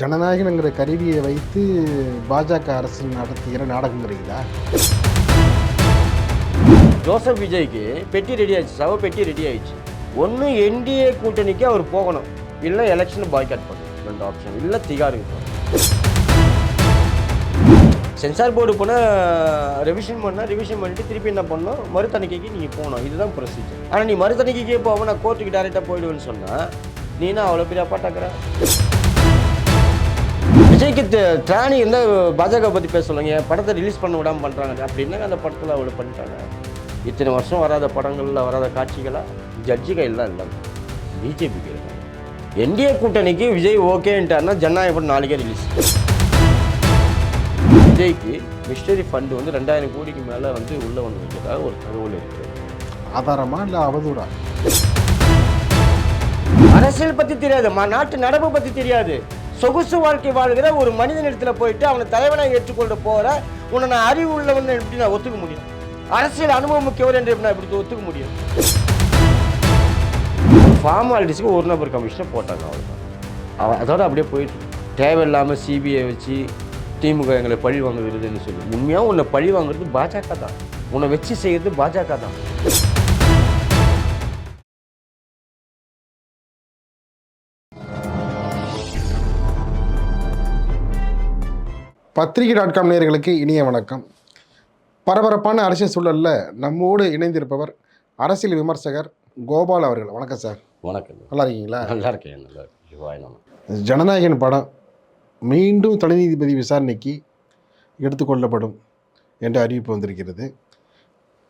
ஜனநாயகம்ங்கிற கருவியை வைத்து பாஜக அரசு நடத்துகிற நாடகங்கிறீங்களா ஜோசப் விஜய்க்கு பெட்டி ரெடி ஆயிடுச்சு சவ பெட்டி ரெடி ஆயிடுச்சு. ஒன்று என்டிஏ கூட்டணிக்கு அவர் போகணும். இல்லை எலெக்ஷன் பாய்காட் பண்ணணும். ரெண்டு ஆப்ஷன் இல்லை திகாருக்கு போகணும். சென்சார் போர்டு போனால் ரிவிஷன் பண்ணால் ரிவிஷன் பண்ணிட்டு திருப்பி என்ன பண்ணணும்? மறுத்தணிக்கைக்கு நீங்கள் போகணும். இதுதான் ப்ரொசீஜர் ஆனால் நீ மறுதணிக்கைக்கே போவோம் நான் கோர்ட்டுக்கு டேரெக்டாக போயிடுவேன்னு சொன்னால் நீ என்ன அவ்வளோ பெரிய அப்பாட்டாக்குற? விஜய்க்கு திராணி எந்த பாஜக பற்றி பேச சொல்லுங்க? படத்தை ரிலீஸ் பண்ண விடாமல் பண்ணுறாங்க அப்படின்னா அந்த படத்தில் அவ்வளோ பண்ணிட்டாங்க? இத்தனை வருஷம் வராத படங்களில் வராத காட்சிகளாக ஜட்ஜி கையிலாம் இல்லை. பிஜேபி கையில் என்டிஏ கூட்டணிக்கு விஜய் ஓகேன்ட்டார்னா ஜனநாயக படம் நாளைக்கே ரிலீஸ் விஜய்க்கு மிஸ்டரி ஃபண்டு வந்து ரெண்டாயிரம் கோடிக்கு மேலே வந்து உள்ளே வந்து ஒரு தகவல் இருக்குது ஆதாரமா இல்லை அவதூறா? அரசியல் பற்றி தெரியாது ம- நாட்டு நடப்பு பற்றி தெரியாது. சொகுசு வாழ்க்கை வாழ்கிற ஒரு மனிதனிடத்தில் போயிட்டு அவனை தலைவனாக ஏற்றுக்கொண்டு போகிற உன்னை நான் அறிவு உள்ளவன் எப்படி நான் ஒத்துக்க முடியும்? அரசியல் அனுபவம் முக்கியவர் என்று எப்படி நான் இப்படி ஒத்துக்க முடியும்? ஃபார்மாலிட்டிஸ்க்கு ஒரு நபர் கமிஷனை போட்டாங்க அவ்வளோதான் அவன் அதோட அப்படியே போயிட்டு தேவையில்லாமல் சிபிஐ வச்சு திமுக எங்களை பழி வாங்குகிறதுன்னு சொல்லி. உண்மையாக உன்னை பழி வாங்குறது பாஜக தான். உன்னை வச்சு செய்கிறது பாஜக தான். பத்திரிகை டாட் காம் நேயர்களுக்கு இனிய வணக்கம். பரபரப்பான அரசியல் சூழலில் நம்மோடு இணைந்திருப்பவர் அரசியல் விமர்சகர் கோபால் அவர்கள். வணக்கம் சார். வணக்கம். நல்லா இருக்கீங்களா? நல்லா இருக்கேன். நல்லா இருக்கேன். ஜனநாயகன் படம் மீண்டும் தனி நீதிபதி விசாரணைக்கு எடுத்துக்கொள்ளப்படும் என்ற அறிவிப்பு வந்திருக்கிறது.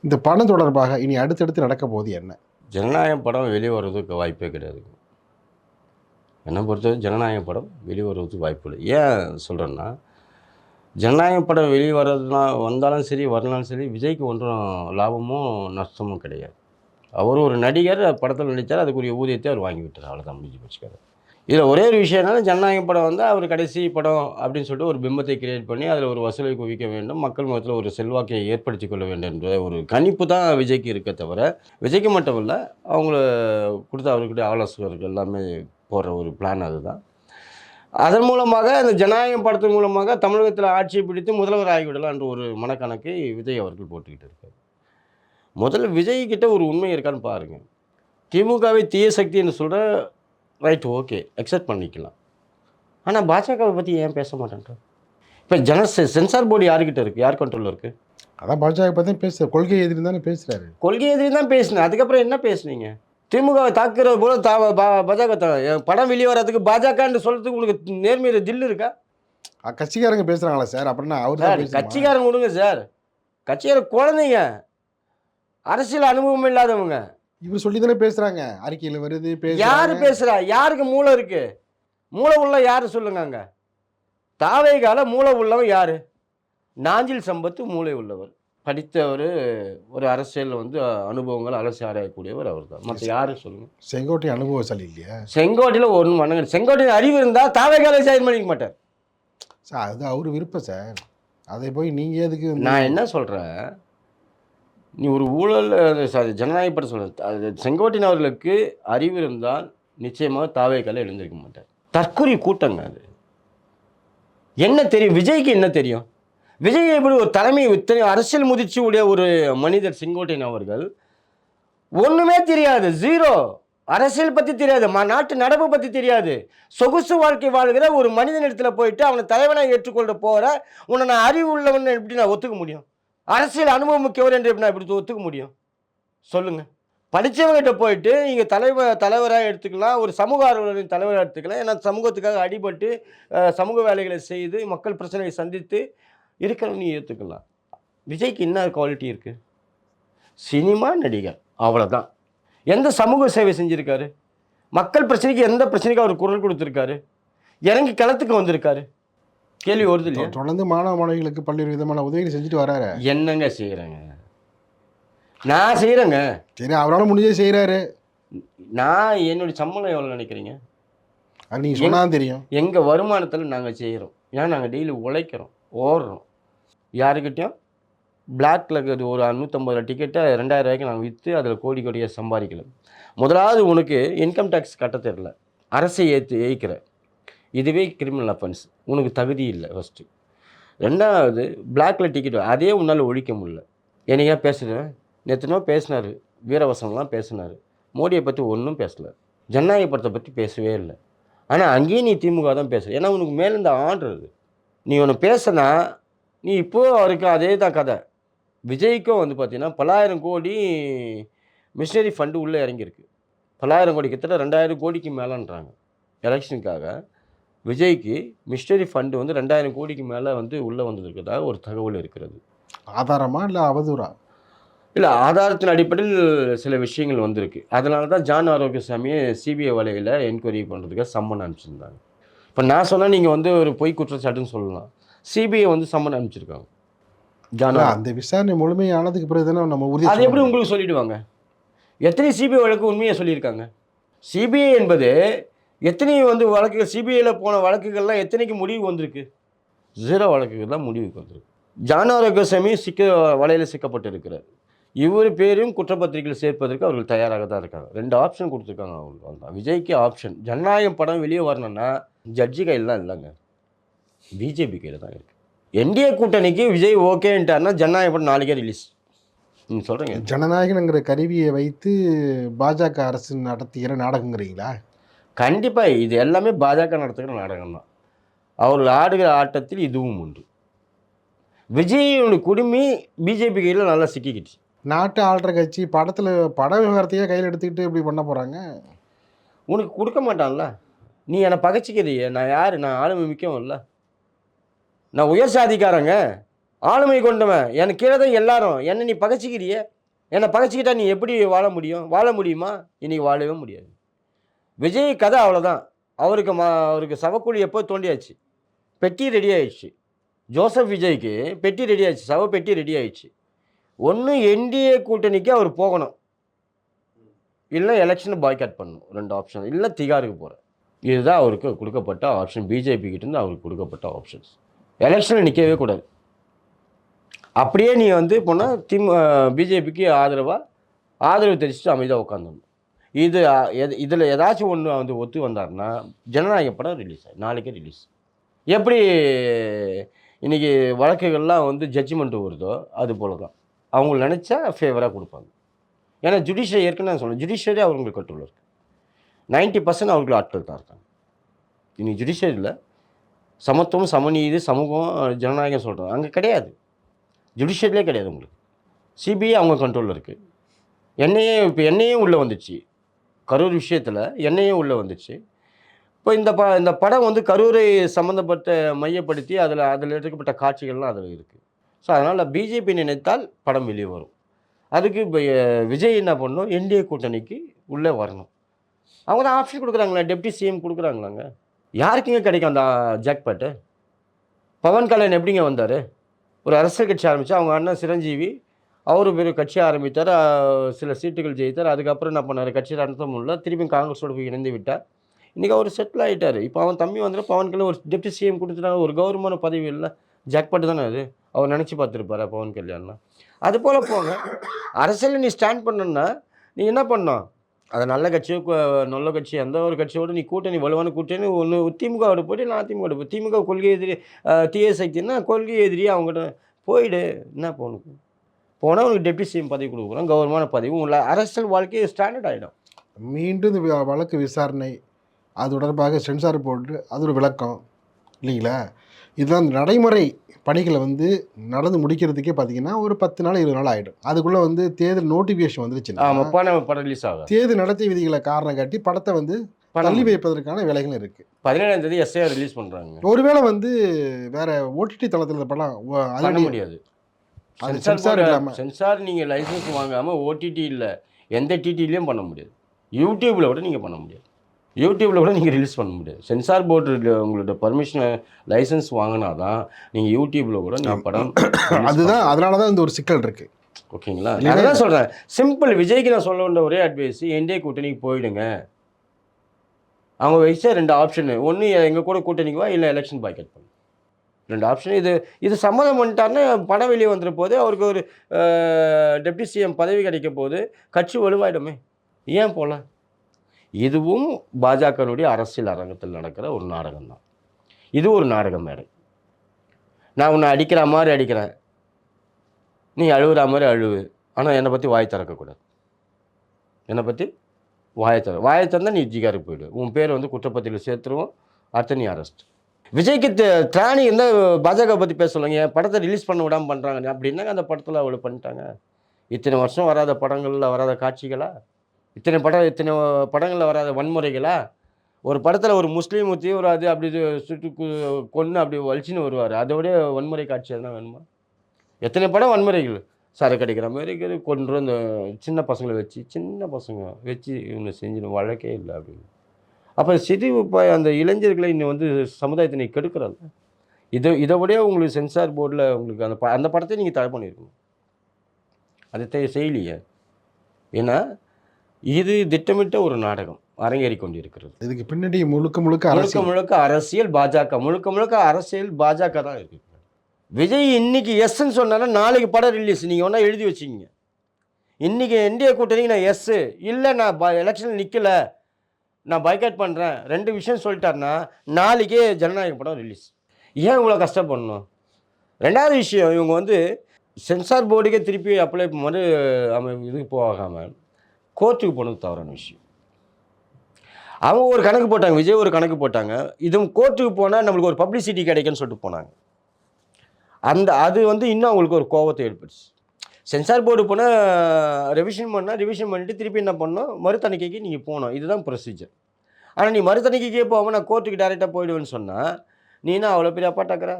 இந்த படம் தொடர்பாக இனி அடுத்தடுத்து நடக்க போகுது என்ன? ஜனநாயகம் படம் வெளியே வர்றதுக்கு வாய்ப்பே கிடையாது. என்னை பொறுத்தவரை ஜனநாயக படம் வெளியே வர்றதுக்கு வாய்ப்பு இல்லை. ஏன் சொல்கிறேன்னா ஜனநாயக படம் வெளியே வர்றதுனா வந்தாலும் சரி வரலாலும் சரி விஜய்க்கு ஒன்றும் லாபமும் நஷ்டமும் கிடையாது. அவர் ஒரு நடிகர் படத்தில் நடித்தார் அதுக்குரிய ஊதியத்தை அவர் வாங்கி விட்டார். அவ்வளோதான் முடிஞ்சு போச்சுக்காரு இதில் ஒரே ஒரு விஷயம் என்னன்னா ஜனநாயக படம் வந்து அவர் கடைசி படம் அப்படின்னு சொல்லிட்டு ஒரு பிம்பத்தை கிரியேட் பண்ணி அதில் ஒரு வசூலை குவிக்க வேண்டும் மக்கள் முகத்தில் ஒரு செல்வாக்கை ஏற்படுத்தி கொள்ள வேண்டும் என்ற ஒரு கணிப்பு தான் விஜய்க்கு இருக்க தவிர விஜய்க்கு மட்டும் இல்லை அவங்கள கொடுத்த அவர்கிட்ட ஆலோசகர்கள் எல்லாமே போடுற ஒரு பிளான் அதுதான். அதன் மூலமாக அந்த ஜனநாயகம் படத்தின் மூலமாக தமிழகத்தில் ஆட்சியை பிடித்து முதல்வர் ஆகிவிடலாம் என்ற ஒரு மனக்கணக்கை விஜய் அவர்கள் போட்டுக்கிட்டு இருக்காரு. முதல்ல விஜய் கிட்ட ஒரு உண்மை இருக்கான்னு பாருங்க. திமுகவை தீய சக்தின்னு சொல்கிற ரைட் ஓகே அக்செப்ட் பண்ணிக்கலாம். ஆனால் பாஜகவை பற்றி ஏன் பேச மாட்டேன்ற இப்போ ஜன சென்சார் போர்டு யாருக்கிட்ட இருக்குது யார் கண்ட்ரோலில் இருக்குது அதான் பாஜக பற்றி பேசுகிறார் கொள்கை எதிரி தானே பேசுகிறாரு கொள்கை எதிரி தான் பேசினேன். அதுக்கப்புறம் என்ன பேசுனீங்க? திமுகவை தாக்குறது போல தா பா- பாஜக படம் வெளியே வர்றதுக்கு பாஜகன்னு சொல்றதுக்கு உங்களுக்கு நேர்மையில தில் இருக்கா? கட்சிக்காரங்க பேசுகிறாங்களா சார்? அப்படின்னா அவர்? கட்சிக்காரங்க விடுங்க சார். கட்சிக்கார குழந்தைங்க அரசியல் அனுபவம் இல்லாதவங்க. இவர் சொல்லி தானே பேசுகிறாங்க அறிக்கையில் வருது யாரு பேசுறாங்க பேசுறா? யாருக்கு மூளை இருக்கு? மூளை உள்ள யாரு சொல்லுங்க அங்க? தாவைகால மூளை உள்ளவன் யாரு? நாஞ்சில் சம்பத்து மூளை உள்ளவர். படித்தவர் ஒரு அரசியல் வந்து அனுபவங்கள் அலசி ஆராயக்கூடியவர் அவர் தான் மற்ற யாரு சொல்லுங்க. செங்கோட்டை அனுபவசாலி இல்லையா? செங்கோட்டையில் ஒன்றும் பண்ணுங்க செங்கோட்டையில் அறிவு இருந்தால் தாவைகால சைன் பண்ணிக்க மாட்டார். சார் அது அவர் விருப்பம் சார். அதை போய் நீங்கள் எதுக்கு நான் என்ன சொல்கிறேன் நீ ஒரு ஊழல் சாரி ஜனநாயக படம் சொல்கிறேன் அது செங்கோட்டையன் அவர்களுக்கு அறிவு இருந்தால் நிச்சயமாக தாவேக்கால எழுந்திருக்க மாட்டார். தற்கொலை கூட்டங்க அது. என்ன தெரியும்? விஜய்க்கு என்ன தெரியும்? விஜய் எப்படி ஒரு தலைமை இத்தனை அரசியல் முதிர்ச்சி உடைய ஒரு மனிதர் செங்கோட்டையன் அவர்கள் ஒன்றுமே தெரியாது. ஜீரோ அரசியல் பற்றி தெரியாது. ம நாட்டு நடப்பு பற்றி தெரியாது. சொகுசு வாழ்க்கை வாழ்கிற ஒரு மனிதனிடத்தில் போயிட்டு அவனை தலைவனாக ஏற்றுக்கொண்டு போகிற உன்னை நான் அறிவு உள்ளவன் எப்படி நான் ஒத்துக்க முடியும்? அரசியல் அனுபவம் முக்கியவர் என்று எப்படி நான் இப்படி ஒத்துக்க முடியும்? சொல்லுங்கள் படித்தவங்ககிட்ட போயிட்டு நீங்கள் தலைவர் தலைவராக எடுத்துக்கலாம் ஒரு சமூக ஆர்வலரின் தலைவராக எடுத்துக்கலாம். ஏன்னா சமூகத்துக்காக அடிபட்டு சமூக வேலைகளை செய்து மக்கள் பிரச்சனையை சந்தித்து இருக்கிறவங்க நீ ஏற்றுக்கலாம் விஜய்க்கு என்ன குவாலிட்டி இருக்குது சினிமா நடிகர் அவ்வளோதான் எந்த சமூக சேவை செஞ்சுருக்காரு? மக்கள் பிரச்சனைக்கு எந்த பிரச்சனைக்கு அவர் குரல் கொடுத்துருக்காரு? இறங்கி களத்துக்கு வந்திருக்காரு? கேள்வி வருது இல்லையா? தொடர்ந்து மாணவ மாணவிகளுக்கு பல்வேறு விதமான உதவிகள் செஞ்சுட்டு வராரு. என்னங்க செய்கிறேங்க நான் செய்கிறேங்க சரி அவரால் முடிஞ்சே செய்கிறாரு நான் என்னுடைய சம்பளம் எவ்வளோ நினைக்கிறீங்க? அது நீங்கள் சொன்னால் தெரியும். எங்கள் வருமானத்தில் நாங்கள் செய்கிறோம் ஏன்னா நாங்கள் டெய்லி உழைக்கிறோம் ஓடுறோம். யாருக்கிட்டையும்? பிளாக்ல இருக்கிறது ஒரு நூற்றம்பது ரூபா டிக்கெட்டை ரெண்டாயிரம் ரூபாய்க்கு நாங்கள் விற்று அதில் கோடி கோடியாக சம்பாதிக்கல. முதலாவது உனக்கு இன்கம் டேக்ஸ் கட்ட தெரில அரசை ஏற்று ஏய்க்கிற. இதுவே கிரிமினல் அஃபென்ஸ் உனக்கு தகுதி இல்லை ஃபஸ்ட்டு ரெண்டாவது பிளாக்ல டிக்கெட் அதே உன்னால் ஒழிக்க முடியல. என்னையா பேசுகிறேன் நேற்றுனோ பேசினார். வீரவசனம்லாம் பேசினார். மோடியை பற்றி ஒன்றும் பேசலை. ஜனநாயகபடத்தை பற்றி பேசவே இல்லை. ஆனால் அங்கேயும் நீ திமுக தான் பேசுற. ஏன்னா உனக்கு மேலே இந்த ஆர்டர் நீ ஒன்று பேசினா நீ இப்போ அவருக்கு அதே தான் கதை. விஜய்க்கும் வந்து பார்த்தீங்கன்னா பல்லாயிரம் கோடி மிஷினரி ஃபண்டு உள்ளே இறங்கியிருக்கு. பல்லாயிரம் கோடி கிட்டத்தட்ட ரெண்டாயிரம் கோடிக்கு மேலேன்றாங்க. எலெக்ஷனுக்காக விஜய்க்கு மிஷினரி ஃபண்டு வந்து ரெண்டாயிரம் கோடிக்கு மேலே வந்து உள்ளே வந்திருக்கிறதாக ஒரு தகவல் இருக்கிறது. ஆதாரமா இல்லை அவதூறா? இல்லை ஆதாரத்தின் அடிப்படையில் சில விஷயங்கள் வந்திருக்கு. அதனால தான் ஜான் ஆரோக்கியசாமியை சிபிஐ வலையில் என்கொயரி பண்ணுறதுக்காக சம்மன் அனுப்பிச்சிருந்தாங்க. இப்போ நான் சொன்னால் நீங்கள் வந்து ஒரு பொய் குற்றச்சாட்டுன்னு சொல்லலாம். சிபிஐ வந்து சம்மன் அனுப்பிச்சிருக்காங்க. ஜான். அந்த விசாரணை முழுமையானதுக்கு பிறகு தானே நம்ம உறுதி அது எப்படி உங்களுக்கு சொல்லிடுவாங்க? எத்தனை சிபிஐ வழக்கு உண்மையை சொல்லியிருக்காங்க? சிபிஐ என்பது எத்தனை வந்து வழக்குகள் சிபிஐயில் போன வழக்குகள்லாம் எத்தனைக்கு முடிவு வந்திருக்கு? ஜீரோ வழக்குகள் தான் முடிவுக்கு வந்திருக்கு. ஜான் ஆரோக்கியசாமி சிக்க வலையில் சிக்கப்பட்டிருக்கிறார். இவர் பேரையும் குற்றப்பத்திரிகையில் சேர்ப்பதற்கு அவர்கள் தயாராக தான் இருக்காங்க. ரெண்டு ஆப்ஷன் கொடுத்துருக்காங்க அவங்களுக்கு. விஜய்க்கு ஆப்ஷன் ஜனநாயகம் படம் வெளியே வரணும்னா ஜட்ஜி கையிலலாம் இல்லைங்க. பிஜேபி கையில் தான் இருக்குது என்டிஏ கூட்டணிக்கு விஜய் ஓகேன்ட்டார்னா ஜனநாயக படம் நாளைக்கே ரிலீஸ் நீங்கள் சொல்கிறீங்க ஜனநாயகங்கிற கருவியை வைத்து பாஜக அரசு நடத்துகிற நாடகங்கிறீங்களா? கண்டிப்பாக இது எல்லாமே பாஜக நடத்துகிற நாடகம் தான். அவர்கள் ஆடுகிற ஆட்டத்தில் இதுவும் உண்டு. விஜயோட குடுமி பிஜேபி கையில் நல்லா சிக்கிக்கிச்சு. நாட்டு ஆள்ற கட்சி படத்தில் பட விவகாரத்தையே கையில் எடுத்துக்கிட்டு இப்படி பண்ண போகிறாங்க உனக்கு கொடுக்க மாட்டான்ல. நீ என்னை பகைச்சிக்கிறியே நான் யார்? நான் ஆளுமை மிக்கவன்ல நான் உயர் சாதிக்காரங்க. ஆளுமை கொண்டவன். எனக்கு கீழே தான் எல்லாரும். என்னை நீ பகைச்சிக்கிறியே? என்னை பகைச்சிக்கிட்டா நீ எப்படி வாழ முடியும்? வாழ முடியுமா? இன்றைக்கி வாழவே முடியாது. விஜய் கதை அவ்வளோதான் அவருக்கு மா அவருக்கு சவக்குழி எப்போ தோண்டியாச்சு? பெட்டி ரெடி ஆயிடுச்சு. ஜோசப் விஜய்க்கு பெட்டி ரெடி ஆயிடுச்சு. சவ பெட்டி ரெடி ஆயிடுச்சு. ஒன்று என்டிஏ கூட்டணிக்கு அவர் போகணும். இல்லை எலெக்ஷனை பாய்காட் பண்ணணும். ரெண்டு ஆப்ஷன் இல்லை திகாருக்கு போகிறேன் இதுதான் அவருக்கு கொடுக்கப்பட்ட ஆப்ஷன் பிஜேபி கிட்டேருந்து அவருக்கு கொடுக்கப்பட்ட ஆப்ஷன்ஸ் எலெக்ஷனில் நிற்கவே கூடாது. அப்படியே நீ வந்து போனால் திமு பிஜேபிக்கு ஆதரவாக ஆதரவு தெரிவிச்சுட்டு அமைதியாக உட்காந்துடணும் இது இதில் ஏதாச்சும் ஒன்று வந்து ஒத்து வந்தார்னா ஜனநாயக படம் ரிலீஸ் ஆகும் நாளைக்கே ரிலீஸ் எப்படி இன்றைக்கி வழக்குகள்லாம் வந்து ஜட்ஜ்மெண்ட் வருதோ அது போல தான் அவங்க நினச்சா ஃபேவராக கொடுப்பாங்க. ஏன்னா ஜுடிஷியரி ஏற்கனவே நான் சொன்னேன் ஜுடிஷியரி அவங்களுக்கு கட்டுள்ள இருக்குது நைன்ட்டி பர்சன்ட் அவங்களுக்கு ஆட்கள் தான் இருக்காங்க. இன்றைக்கி ஜுடிஷியரியில் சமத்துவம் சமநீதி சமூகம் ஜனநாயகம் சொல்கிறாங்க அங்கே கிடையாது. ஜுடிஷியரிலே கிடையாது உங்களுக்கு. சிபிஐ அவங்க கண்ட்ரோலில் இருக்குது என்ஐஏ இப்போ என்ஐயும் உள்ளே வந்துச்சு. கரூர் விஷயத்தில் என்ஐயும் உள்ளே வந்துச்சு. இப்போ இந்த ப இந்த படம் வந்து கரூரை சம்மந்தப்பட்ட மையப்படுத்தி அதில் அதில் எடுக்கப்பட்ட காட்சிகள்லாம் அதில் இருக்குது ஸோ அதனால் பிஜேபி நினைத்தால் படம் வெளியே வரும். அதுக்கு இப்போ விஜய் என்ன பண்ணணும்? என்டிஏ கூட்டணிக்கு உள்ளே வரணும். அவங்க தான் ஆப்ஷன் கொடுக்குறாங்களா டெப்டி சிஎம் கொடுக்குறாங்களாங்க? யாருக்குங்க கிடைக்கும் அந்த ஜாக்பாட்டு பவன் கல்யாண் எப்படிங்க வந்தார்? ஒரு அரசியல் கட்சி ஆரம்பித்து அவங்க அண்ணன் சிரஞ்சீவி அவர் பெரிய கட்சி ஆரம்பித்தார் சில சீட்டுகள் ஜெயித்தார் அதுக்கப்புறம் என்ன பண்ணார்? கட்சி நடத்த இல்லை திரும்பி காங்கிரஸோடு போய் இணைந்து விட்டார். இன்றைக்கி அவர் செட்டில் ஆகிட்டார் இப்போ அவன் தம்பி வந்துட்டு பவன் கல்யாண் ஒரு டெப்டி சிஎம் கொடுத்துட்டாங்க ஒரு கௌரவமான பதவி இல்லை. ஜாக்பாட்டு தானே அது? அவர் நினச்சி பார்த்துருப்பாரா பவன் கல்யாண்லாம்? அது போல் போங்க. அரசியலில் நீ ஸ்டாண்ட் பண்ணணுன்னா நீ என்ன பண்ணோம் அது நல்ல கட்சியோ நல்ல கட்சி எந்த ஒரு கட்சியோடு நீ கூட்டணி வலுவான கூட்டணி ஒன்று திமுகவோட போயிட்டு நான் அதிமுக போய் திமுக கொள்கை எதிரி தீய சக்தின்னா கொள்கை எதிரி அவங்ககிட்ட போயிடு. என்ன போகணும் போனால் உனக்கு டெப்டி சிஎம் பதவி கொடுக்குறோம் கௌரவமான பதவி உங்களை அரசியல் வாழ்க்கையை ஸ்டாண்டர்ட் ஆகிடும் மீண்டும் இந்த வழக்கு விசாரணை அது தொடர்பாக சென்சார் போட்டு அது ஒரு விளக்கம். இல்லைங்களா? இதெல்லாம் அந்த நடைமுறை பணிகளை வந்து நடந்து முடிக்கிறதுக்கே பார்த்தீங்கன்னா ஒரு பத்து நாள் இருபது நாள் ஆகிடும் அதுக்குள்ளே வந்து தேர்தல் நோட்டிஃபிகேஷன் வந்துருச்சுன்னா ஆமாம் படம் ரிலீஸ் ஆகும் தேர்தல் நடத்தை விதிகளை காரணம் காட்டி படத்தை வந்து தள்ளி வைப்பதற்கான வேலைகள் இருக்கு. பதினேழாம் தேதி எஸ்ஐஆர் ரிலீஸ் பண்ணுறாங்க ஒருவேளை வந்து வேற ஓடிடி தளத்தில் படம் அது முடியாது. அது சென்சார் சென்சார் நீங்கள் லைசன்ஸ் வாங்காமல் ஓடிடி இல்லை எந்த டிடிலையும் பண்ண முடியாது. யூடியூப்பில் கூட நீங்கள் பண்ண முடியாது. யூடியூப்பில் கூட நீங்கள் ரிலீஸ் பண்ண முடியாது. சென்சார் போர்டு உங்களோட பர்மிஷன் லைசன்ஸ் வாங்கினா தான் நீங்கள் யூடியூப்பில் கூட நீங்கள் படம் அதுதான் அதனால தான் இந்த ஒரு சிக்கல் இருக்கு. ஓகேங்களா? நான் தான் சொல்கிறேன் சிம்பிள் விஜய்க்கு நான் சொல்ல வேண்டிய ஒரே அட்வைஸ் என்டிஏ கூட்டணிக்கு போயிடுங்க. அவங்க வச்ச ரெண்டு ஆப்ஷனு ஒன்று எங்கள் கூட கூட்டணிக்கு வா இல்லை எலெக்ஷன் பாய்கட் பண்ணு. ரெண்டு ஆப்ஷன் இது இது சம்மதம் பண்ணிட்டாருன்னா படம் வெளியே வந்துட போது அவருக்கு ஒரு டெப்டி சிஎம் பதவி கிடைக்க போது கட்சி வலுவாயிடுமே. ஏன் போல? இதுவும் பாஜகனுடைய அரசியல் அரங்கத்தில் நடக்கிற ஒரு நாடகம் தான் இது ஒரு நாடகம் மேடை. நான் உன்னை அடிக்கிற மாதிரி அடிக்கிறேன். நீ அழுகிற மாதிரி அழுவு. ஆனால் என்னை பற்றி வாய் திறக்கக்கூடாது. என்னை பற்றி வாயை திற வாயை திறந்தால் நீ ஜிகாருக்கு போயிடு. உன் பேர் வந்து குற்றப்பத்திரியில் சேர்த்துருவோம். அடுத்த நீ அரெஸ்ட் விஜய்க்கு திராணி இருந்தால் பாஜக பற்றி பேச சொல்லுங்க? படத்தை ரிலீஸ் பண்ண விடாமல் பண்ணுறாங்க அப்படின்னாங்க அந்த படத்தில் அவ்வளோ பண்ணிட்டாங்க. இத்தனை வருஷம் வராத படங்களில் வராத காட்சிகளாக இத்தனை படம் இத்தனை படங்களில் வராத வன்முறைகளா? ஒரு படத்தில் ஒரு முஸ்லீம் தீவிரவாதி அது அப்படி இது சுட்டு கு- கொன்னு அப்படி வலிச்சுன்னு வருவார். அதோட வன்முறை காட்சி தான் வேணுமா? எத்தனை படம் வன்முறைகள்? சரக்கு அடிக்கிற மாதிரி இருக்குது. கொன்று அந்த சின்ன பசங்களை வச்சு சின்ன பசங்க வச்சு இவனை செஞ்சிடும். வழக்கே இல்லை அப்படின்னு. அப்போ சிதிவு ப அந்த இளைஞர்களை இன்னும் வந்து சமுதாயத்தை நீ கெடுக்கிறாங்க. இதை இதை விட உங்களுக்கு சென்சார் போர்டில் உங்களுக்கு அந்த ப அந்த படத்தை நீங்கள் தடை பண்ணியிருக்கணும் அதை செய்யலையே ஏன்னா இது திட்டமிட்ட ஒரு நாடகம் அரங்கேறி கொண்டிருக்கிறது. இதுக்கு பின்னாடி முழுக்க முழுக்க முழுக்க முழுக்க அரசியல் பாஜக முழுக்க முழுக்க அரசியல் பாஜக தான் இருக்கு. விஜய் இன்னைக்கு எஸ்ன்னு சொன்னாலும் நாளைக்கு படம் ரிலீஸ் நீங்கள் ஒன்றா எழுதி வச்சிங்க. இன்னைக்கு என்டிஏ கூட்டணிக்கு நான் எஸ் இல்லை நான் ப எலெக்ஷனில் நிற்கல நான் பைக்காட் பண்ணுறேன் ரெண்டு விஷயம் சொல்லிட்டாருன்னா நாளைக்கே ஜனநாயக படம் ரிலீஸ் ஏன் இவ்வளோ கஷ்டப்படணும்? ரெண்டாவது விஷயம் இவங்க வந்து சென்சார் போர்டுக்கே திருப்பி அப்ளை மறு இதுக்கு போகாமல் கோர்ட்டுக்கு போனது தவறான விஷயம். அவங்க ஒரு கணக்கு போட்டாங்க விஜய் ஒரு கணக்கு போட்டாங்க. இதுவும் கோர்ட்டுக்கு போனால் நம்மளுக்கு ஒரு பப்ளிசிட்டி கிடைக்குன்னு சொல்லிட்டு போனாங்க. அந்த அது வந்து இன்னும் அவங்களுக்கு ஒரு கோபத்தை ஏற்படுச்சு சென்சார் போர்டு போனால் ரெவிஷன் பண்ணால் ரிவிஷன் பண்ணிட்டு திருப்பி என்ன பண்ணணும் மறுதணிக்கைக்கு நீங்கள் போகணும். இதுதான் ப்ரொசீஜர் ஆனால் நீ மறுதணிக்கைக்கே போகாமல் நான் கோர்ட்டுக்கு டேரெக்டாக போயிடுவேன்னு சொன்னால் நீ என்ன அவ்வளோ பெரிய அப்பாட்டாக்குற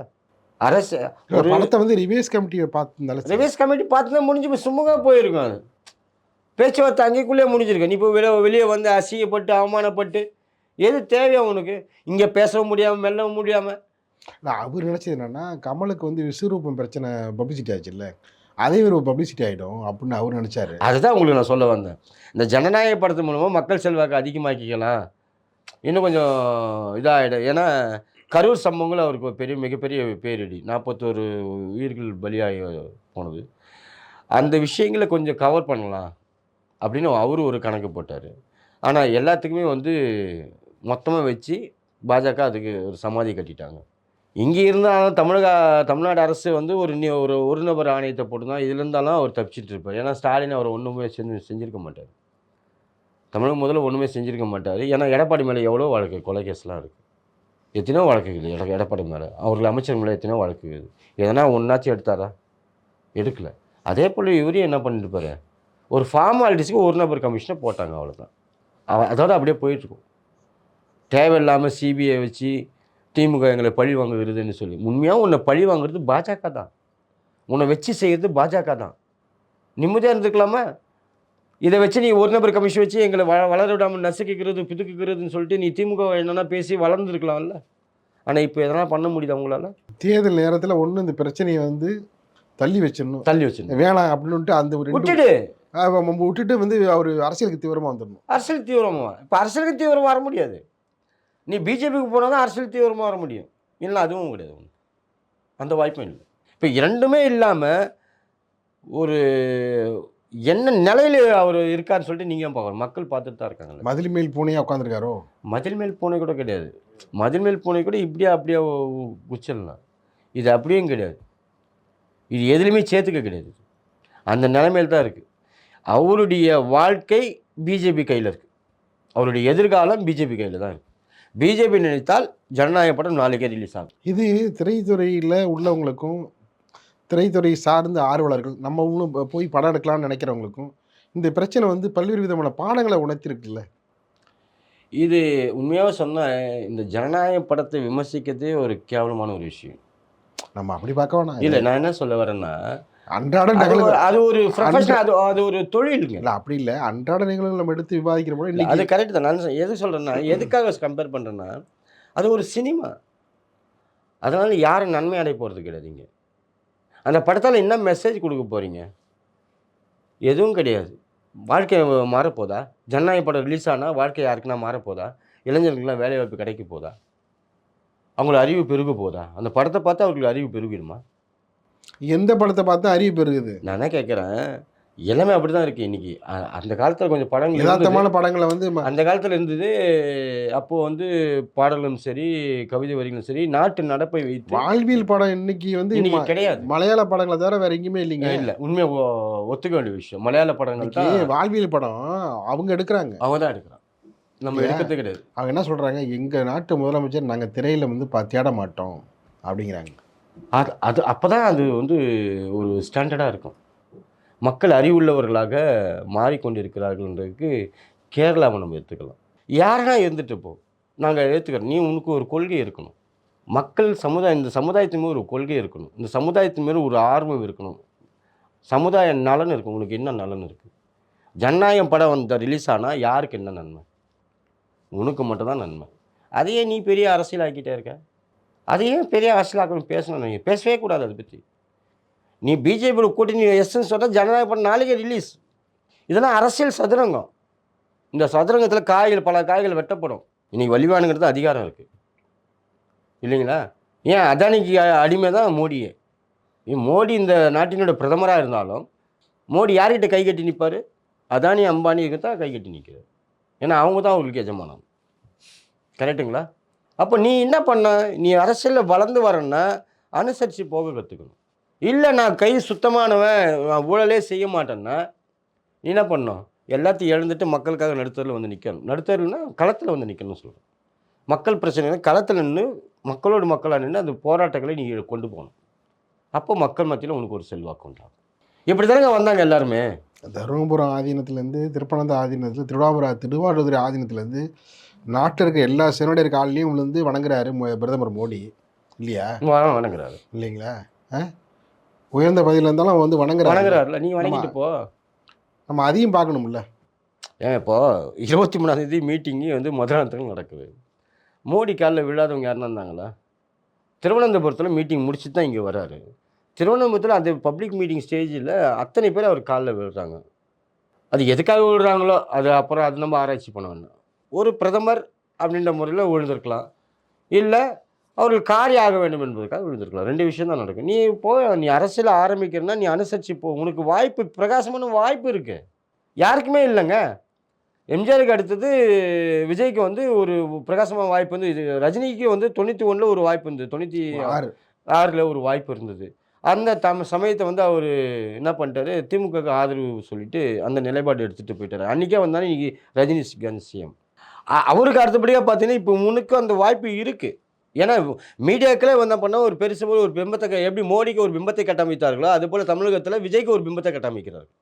அரசு ஒரு படத்தை வந்து ரிவேஸ் கமிட்டியை பார்த்துருந்தாலும். ரிவைஸ் கமிட்டி பார்த்து தான் முடிஞ்சு போய் சுமூகமாக போயிருக்கும். அது பேச்சுவார்த்தை அங்கேக்குள்ளே முடிஞ்சிருக்கு. நீ இப்போ வெளியே வெளியே வந்து அசிங்கப்பட்டு அவமானப்பட்டு எது தேவையா உனக்கு. இங்கே பேசவும் முடியாமல் மெல்லவும் முடியாமல் இல்ல, அவர் நினைச்சது என்னன்னா கமலுக்கு வந்து விஸ்வரூபம் பிரச்சனை பப்ளிசிட்டி ஆச்சுல்ல. அதே ஒரு பப்ளிசிட்டி ஆயிடும் அப்படின்னு அவர் நினைச்சாரு. அதுதான் உங்களுக்கு நான் சொல்ல வந்தேன். இந்த ஜனநாயக படத்து மூலமாக மக்கள் செல்வாக்கு அதிகமாக்கிக்கலாம். இன்னும் கொஞ்சம் இதாகிடும் ஏன்னா கரூர் சம்பவங்கள் அவருக்கு ஒரு பெரிய மிகப்பெரிய பேரிடி. நாற்பத்தோரு உயிர்கள் பலியாகி போனது. அந்த விஷயங்களை கொஞ்சம் கவர் பண்ணலாம். அப்படின்னு அவரு ஒரு கணக்கு போட்டார். ஆனால் எல்லாத்துக்குமே வந்து மொத்தமாக வச்சு பாஜக அதுக்கு ஒரு சமாதி கட்டிட்டாங்க. இங்கே இருந்தாலும் தமிழக தமிழ்நாடு அரசு வந்து ஒரு நி- ஒரு ஒரு நபர் ஆணையத்தை போட்டு தான் இதில் இருந்தாலும் அவர் தப்பிச்சிட்டு இருப்பார். ஏன்னா ஸ்டாலின் அவர் ஒன்றுமே செஞ்சு செஞ்சுருக்க மாட்டார். தமிழக முதல்ல ஒன்றுமே செஞ்சுருக்க மாட்டார். ஏன்னா எடப்பாடி மேலே எவ்வளோ வழக்கு கொலை கேஸ்லாம் இருக்குது எத்தனையோ வழக்குகள் எட எடப்பாடி மேலே. அவர்கள் அமைச்சர் மேலே எத்தனையோ வழக்குகள் எதனா ஒன்றாச்சும் எடுத்தாரா? எடுக்கலை. அதே போல் இவரையும் என்ன பண்ணிருப்பாரு ஒரு ஃபார்மாலிட்டிஸ்க்கு ஒரு நபர் கமிஷனை போட்டாங்க அவ்வளோதான் அவ அதோட அப்படியே போயிட்டுருக்கும். தேவையில்லாமல் சிபிஐ வச்சு திமுக எங்களை பழி வாங்குகிறதுன்னு சொல்லி. உண்மையாக உன்னை பழி வாங்குறது பாஜக தான். உன்னை வச்சு செய்கிறது பாஜக தான். நிம்மதியாக இருந்துக்கலாமா? இதை வச்சு நீ ஒரு நபர் கமிஷன் வச்சு எங்களை வள வளர விடாமல் நசுக்கிக்கிறது பிதுக்குக்கிறதுன்னு சொல்லிட்டு நீ திமுக என்னென்னா பேசி வளர்ந்துருக்கலாம்ல? ஆனால் இப்போ எதனா பண்ண முடியுதா உங்களால்? தேர்தல் நேரத்துல ஒண்ணு இந்த பிரச்சனையை வந்து தள்ளி வச்சிடணும். தள்ளி வச்சிருந்தேன் வேணாம் அப்படின்ட்டு அந்த ஒரு விட்டுடு. விட்டுட்டு வந்து அவர் அரசியலுக்கு தீவிரமா வந்துடணும் அரசியல் தீவிரமாக இப்போ அரசியலுக்கு தீவிரமாக வர முடியாது. நீ பிஜேபிக்கு போனால் தான் அரசியல் தீவிரமாக வர முடியும். இல்லை அதுவும் கிடையாது. அந்த வாய்ப்பும் இல்லை. இப்போ இரண்டுமே இல்லாமல் ஒரு என்ன நிலையில் அவர் இருக்காருன்னு சொல்லிட்டு நீங்கள் பார்க்கணும்? மக்கள் பார்த்துட்டு தான் இருக்காங்கல்ல. மதில் மேல் பூனையா உட்காந்துருக்காரோ மதில் மேல் பூனை கூட கிடையாது. மதில் மேல் பூனை கூட இப்படியே அப்படியே குச்சிடலாம் இது அப்படியும் கிடையாது. இது எதுலையுமே சேர்த்துக்க கிடையாது. அந்த நிலைமையில் தான் இருக்குது அவருடைய வாழ்க்கை பிஜேபி கையில் இருக்குது அவருடைய எதிர்காலம் பிஜேபி கையில் தான் இருக்குது பிஜேபி நினைத்தால் ஜனநாயக படம் நாளைக்கே ரிலீஸ் ஆகும். இது திரைத்துறையில் உள்ளவங்களுக்கும் திரைத்துறை சார்ந்த ஆர்வலர்கள் நம்மளும் ப- போய் படம் எடுக்கலாம்னு நினைக்கிறவங்களுக்கும் இந்த பிரச்சனை வந்து பல்வேறு விதமான பாடங்களை உணர்த்திருக்குல்ல? இது உண்மையாக சொன்னால் இந்த ஜனநாயக படத்தை விமர்சிக்கிறதே ஒரு கேவலமான ஒரு விஷயம். நம்ம அப்படி பார்க்க வேணாம். இல்லை நான் என்ன சொல்ல வரேன்னா அன்றாட அது நிகழ்வு ஒரு- அது ஒரு ப்ரொஃபஷனல் அது அது ஒரு தொழிலுங்க. இல்ல அப்படி இல்ல. அன்றாட நிகழ்வுகள் நம்ம எடுத்து விவாதிக்கிற போது அது கரெக்ட் தான். நான் எது சொல்கிறேன்னா எதுக்காக கம்பேர் பண்ணுறேன்னா அது ஒரு சினிமா அதனால் யாரும் நன்மை அடைய போகிறது கிடையாதுங்க அந்த படத்தால் என்ன மெசேஜ் கொடுக்க போகிறீங்க எதுவும் கிடையாது. வாழ்க்கை மாறப்போதா? ஜனநாயக படம் ரிலீஸ் ஆனால் வாழ்க்கை யாருக்குன்னா மாறப்போதா? இளைஞர்களுக்கெல்லாம் வேலை வாய்ப்பு கிடைக்க போதா? அவங்களுக்கு அறிவு பெருக போதா? அந்த படத்தை பார்த்து அவங்களுக்கு அறிவு பெருகிடுமா? எந்த படத்தை பார்த்தா அறிவு பெருகுது? நான் என்ன கேட்குறேன். எல்லாமே அப்படி தான் இருக்குது இன்றைக்கி அந்த காலத்தில் கொஞ்சம் படங்கள். யதார்த்தமான படங்களை வந்து அந்த காலத்தில் இருந்தது அப்போது வந்து பாடலும் சரி கவிதை வரிகளும் சரி நாட்டு நடப்பை வைத்து வாழ்வியல் படம் இன்னைக்கு வந்து இன்னைக்கு கிடையாது. மலையாள படங்களை தவிர வேற எங்கேயுமே இல்லைங்க. இல்லை உண்மையை ஒ- ஒத்துக்க வேண்டிய விஷயம். மலையாள படங்கள் வாழ்வியல் படம் அவங்க எடுக்கிறாங்க. அவங்க தான் எடுக்கிறான் நம்ம எடுக்கிறது கிடையாது. அவங்க என்ன சொல்றாங்க? எங்க நாட்டு முதலமைச்சர் நாங்க திரையில வந்து பா- தேட மாட்டோம் அப்படிங்கிறாங்க. அது அது அப்போ தான் அது வந்து ஒரு ஸ்டாண்டர்டாக இருக்கும். மக்கள் அறிவுள்ளவர்களாக மாறிக்கொண்டிருக்கிறார்கள்ன்றதுக்கு கேரளாவை நம்ம எடுத்துக்கலாம். யாரா இருந்துட்டு போ நாங்கள் ஏற்றுக்கிறோம் நீ உனக்கு ஒரு கொள்கை இருக்கணும். மக்கள் சமுதாயம் இந்த சமுதாயத்தின் மேலே ஒரு கொள்கை இருக்கணும். இந்த சமுதாயத்தின் மேலே ஒரு ஆர்வம் இருக்கணும். சமுதாய நலன் இருக்கும் உனக்கு என்ன நலன் இருக்குது ஜனநாயகம் படம் வந்த ரிலீஸ் ஆனால் யாருக்கு என்ன நன்மை? உனக்கு மட்டும்தான் நன்மை. அதையே நீ பெரிய அரசியலாக்கிட்டே இருக்க. அதையும் பெரிய அரசியலாக்கணும் பேசணும் நீங்கள் பேசவே கூடாது அதை பற்றி நீ பிஜேபியோட கூட்டணி எஸ்ன்னு சொன்னால் ஜனநாயக பண்ண நாளைக்கே ரிலீஸ் இதெல்லாம் அரசியல் சதுரங்கம். இந்த சதுரங்கத்தில் காய்கள் பல காய்கள் வெட்டப்படும். இன்றைக்கி வலிவானுங்கிறது அதிகாரம் இருக்குது இல்லைங்களா? ஏன் அதானிக்கு அடிமை தான் மோடியே? மோடி இந்த நாட்டினோட பிரதமராக இருந்தாலும் மோடி யார்கிட்ட கை கட்டி நிற்பார் அதானி அம்பானிக்கு தான் கை கட்டி நிற்கிறார் ஏன்னா அவங்க தான் அவங்களுக்கு எஜமானம் கரெக்டுங்களா அப்போ நீ என்ன பண்ண? நீ அரசியலில் வளர்ந்து வரன்னா அனுசரித்து போக கற்றுக்கணும் இல்லை நான் கை சுத்தமானவன் நான் ஊழலே செய்ய மாட்டேன்னா நீ என்ன பண்ணோம் எல்லாத்தையும் இழந்துட்டு மக்களுக்காக நடுத்தரில் வந்து நிற்கணும் நடுத்தருன்னா களத்தில் வந்து நிற்கணும்னு சொல்கிறேன் மக்கள் பிரச்சனை களத்தில் நின்று மக்களோடு மக்களாக நின்று அந்த போராட்டங்களை நீ கொண்டு போகணும். அப்போ மக்கள் மத்தியில் உனக்கு ஒரு செல்வாக்கு உண்டாகும். இப்படி தானே வந்தாங்க எல்லாருமே. தருமபுரம் ஆதீனத்துலேருந்து திருப்பனந்த ஆதீனத்தில் திருவாபுரம் திருவாரூர் ஆதீனத்துலேருந்து நாட்டில் இருக்க எல்லா செனோடைய காலையும் விழுந்து வணங்குறாரு பிரதமர் மோடி. இல்லையா? வணங்குறாரு. இல்லைங்களா? ஆ? உயர்ந்த பதவியில் இருந்தாலும் அவன் வந்து வணங்குறாரு. வணங்குறாருல. நீ வணங்கிட்டு போ. நம்ம அதையும் பார்க்கணும்ல. ஏன் இப்போ இருபத்தி மூணாந்தேதி மீட்டிங்கு வந்து மதுராந்தகம் நடக்குது. மோடி காலில் விழாதவங்க யாருன்னா இருந்தாங்களா? திருவனந்தபுரத்தில் மீட்டிங் முடிச்சுட்டு தான் இங்கே வராரு. திருவனந்தபுரத்தில் அந்த பப்ளிக் மீட்டிங் ஸ்டேஜில் அத்தனை பேர் அவர் காலில் விழுறாங்க. அது எதுக்காக விழுறாங்களோ அது அப்புறம் அது நம்ம ஆராய்ச்சி பண்ண வேண்டாம் ஒரு பிரதமர் அப்படின்ற முறையில் விழுந்திருக்கலாம். இல்லை அவர்கள் காரியம் ஆக வேண்டும் என்பதற்காக விழுந்திருக்கலாம். ரெண்டு விஷயம் தான் நடக்கும். நீ போ நீ அரசியல் ஆரம்பிக்கிறன்னா நீ அனுசரித்து போ. உனக்கு வாய்ப்பு பிரகாசமான வாய்ப்பு இருக்குது யாருக்குமே இல்லைங்க. எம்ஜிஆருக்கு அடுத்தது விஜய்க்கு வந்து ஒரு பிரகாசமான வாய்ப்பு வந்து இது ரஜினிக்கு வந்து தொண்ணூற்றி ஒன்றில் ஒரு வாய்ப்பு இருந்தது. தொண்ணூற்றி ஆறு. ஆறில் ஒரு வாய்ப்பு இருந்தது. அந்த தம் சமயத்தை வந்து அவர் என்ன பண்ணிட்டாரு? திமுகக்கு ஆதரவு சொல்லிட்டு அந்த நிலைப்பாடு எடுத்துகிட்டு போயிட்டாரு. அன்றைக்கே வந்தாலும் இன்னைக்கு ரஜினி சிஎம் அவருக்கு அடுத்தபடியாக பார்த்தீங்கன்னா இப்போ முன்னுக்கு அந்த வாய்ப்பு இருக்குது ஏன்னா மீடியாக்களே வந்து பண்ணால் ஒரு பெருசு போல் ஒரு பிம்பத்தை எப்படி மோடிக்கு ஒரு பிம்பத்தை கட்டமைத்தார்களோ அது போல் தமிழகத்தில் விஜய்க்கு ஒரு பிம்பத்தை கட்டமைக்கிறார்கள்.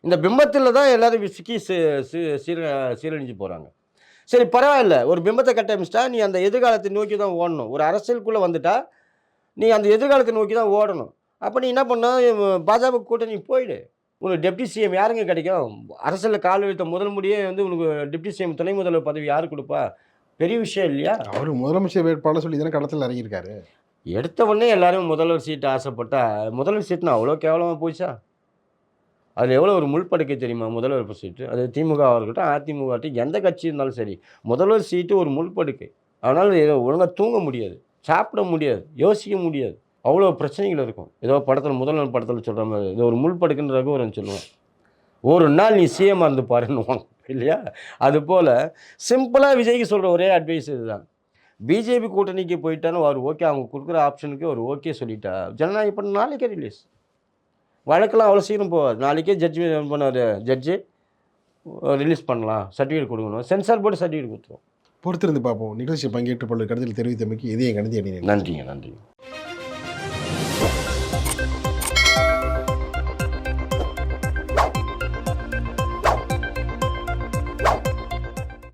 இந்த பிம்பத்தில் தான் எல்லோரும் சிக்கி சீ- சீ- சீர சீரழிஞ்சு போகிறாங்க சரி பரவாயில்ல. ஒரு பிம்பத்தை கட்டமைச்சிட்டா நீ அந்த எதிர்காலத்தை நோக்கி தான் ஓடணும். ஒரு அரசியலுக்குள்ளே வந்துட்டா நீ அந்த எதிர்காலத்தை நோக்கி தான் ஓடணும். அப்போ நீ என்ன பண்ண பாஜக கூட்டணி போயிடு. உனக்கு டெப்டி சிஎம் யாருங்க கிடைக்கும்? அரசியலில் கால் வைத்த முதல் முடியே வந்து உனக்கு டெப்டி சிஎம் துணை முதல்வர் பதவி யார் கொடுப்பா? பெரிய விஷயம் இல்லையா? அவர் முதலமைச்சர் வேட்பாளர் சொல்லி தானே களத்தில் இறங்கியிருக்காரு. எடுத்த உடனே எல்லாரும் முதல்வர் சீட்டு ஆசைப்பட்டா முதல்வர் சீட்னா அவ்வளோ கேவலமாக போச்சா? அது எவ்வளோ ஒரு முள்படுக்கை தெரியுமா முதல்வர் சீட்டு அது திமுகவாக இருக்கட்டும் அதிமுக இருக்கட்டும் எந்த கட்சி இருந்தாலும் சரி முதல்வர் சீட்டு ஒரு முள்படுக்கை. அதனால் ஒழுங்காக தூங்க முடியாது சாப்பிட முடியாது யோசிக்க முடியாது. அவ்வளோ பிரச்சனைகள் இருக்கும். ஏதோ படத்தில் முதல்வர் படத்தில் சொல்கிற மாதிரி இது ஒரு முள்படுக்குன்னு ரகுவரன் சொல்லுவேன். ஒரு நாள் நீ சிஎம் இருந்து பாருன்னு இல்லையா? அதுபோல் சிம்பிளாக விஜய்க்கு சொல்கிற ஒரே அட்வைஸ் இதுதான். பிஜேபி கூட்டணிக்கு போயிட்டான்னு அவர் ஓகே அவங்க கொடுக்குற ஆப்ஷனுக்கு அவர் ஓகே சொல்லிட்டா ஜனநாயக பண்ண நாளைக்கே ரிலீஸ் வழக்கெல்லாம் அவ்வளோ சீக்கிரம் போகாது. நாளைக்கே ஜட்ஜி பண்ணார் ஜட்ஜு ரிலீஸ் பண்ணலாம் சர்டிஃபிகேட் கொடுக்கணும் சென்சார் போர்டு சர்டிஃபிகேட் கொடுத்துரும். பொறுத்திருந்து பார்ப்போம். நிகழ்ச்சி பங்கேற்று பல்வேறு கருத்தில் தெரிவித்தமைக்கு இதே கணிதி நன்றிங்க நன்றிங்க.